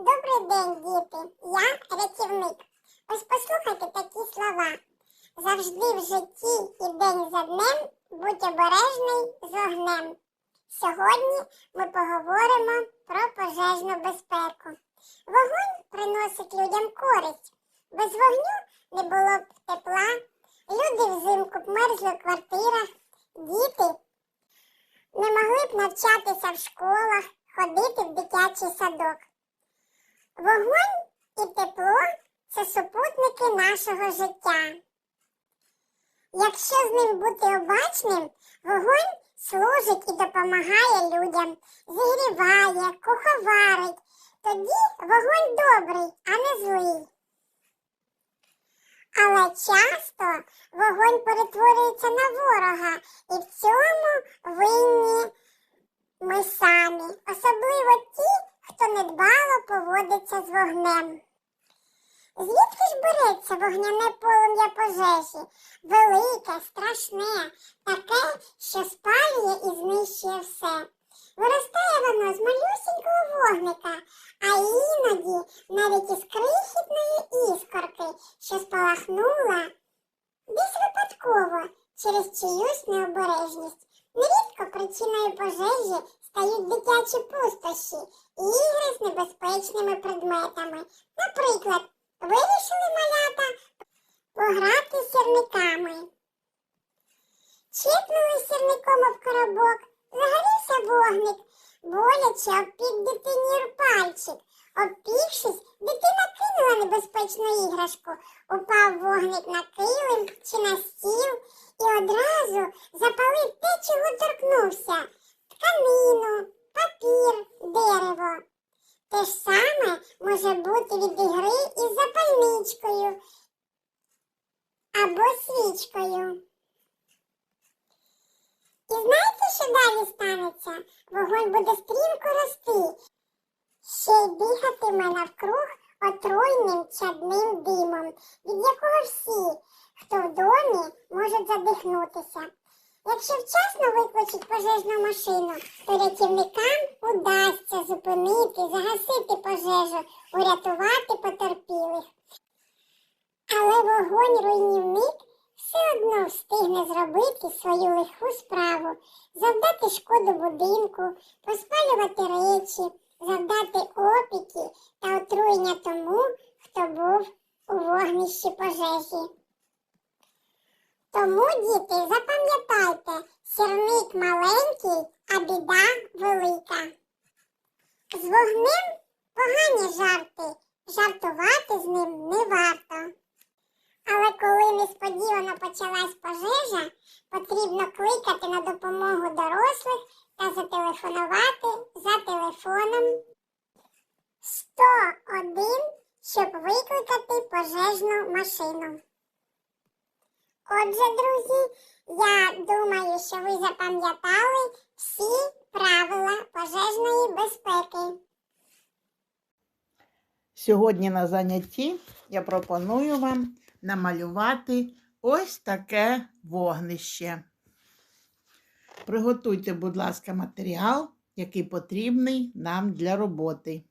Добрий день, діти. Я рятівник. Ось послухайте такі слова. Завжди в житті і день за днем будь обережний з вогнем. Сьогодні ми поговоримо про пожежну безпеку. Вогонь приносить людям користь. Без вогню не було б тепла, люди взимку б мерзли в квартирах, діти не могли б навчатися в школах, ходити в дитячий садок. Вогонь і тепло це супутники нашого життя. Якщо з ним бути обачним, вогонь служить і допомагає людям, зігріває, куховарить. Тоді вогонь добрий, а не злий. Але часто вогонь перетворюється на ворога, і в цьому винні ми самі, особливо ті, хто недбало поводиться з вогнем. Звідки ж береться вогняне полум'я пожежі? Велике, страшне, таке, що спалює і знищує все. Виростає воно з малюсінького вогника, а іноді навіть із крихітної іскорки, що спалахнула десь випадково через чиюсь необережність. Нерідко причиною пожежі стають дитячі пустощі, ігри з небезпечними предметами. Наприклад, вирішили малята пограти з сірниками. Чіпнули сірником об коробок, загорівся вогник, боляче обпік дитині пальчик. Обпікшись, дитина кинула небезпечну іграшку, упав вогник на килим чи на стіл і одразу запалив те, чого торкнувся тканину, папір, дерево. Те ж саме може бути від ігри із запальничкою або свічкою. І знаєте, що далі станеться? Вогонь буде стрімко рости, ще й бігатиме навкруг отруйним чадним димом, від якого всі, хто в домі, можуть задихнутися. Якщо вчасно викличуть пожежну машину, то рятівникам удасться зупинити, загасити пожежу, урятувати потерпілих. Але вогонь-руйнівник все одно встигне зробити свою лиху справу, завдати шкоду будинку, поспалювати речі, завдати опіки та отруєння тому, хто був у вогнищі пожежі. Тому, діти, запам'ятайте, сірник маленький, а біда велика. З вогнем погані жарти, жартувати з ним не варто. Але коли несподівано почалась пожежа, потрібно кликати на допомогу дорослих та зателефонувати за телефоном 101, щоб викликати пожежну машину. Отже, друзі, я думаю, що ви запам'ятали всі правила пожежної безпеки. Сьогодні на занятті я пропоную вам намалювати ось таке вогнище. Приготуйте, будь ласка, матеріал, який потрібний нам для роботи.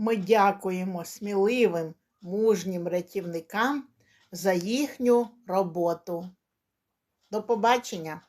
Ми дякуємо сміливим, мужнім рятівникам за їхню роботу. До побачення!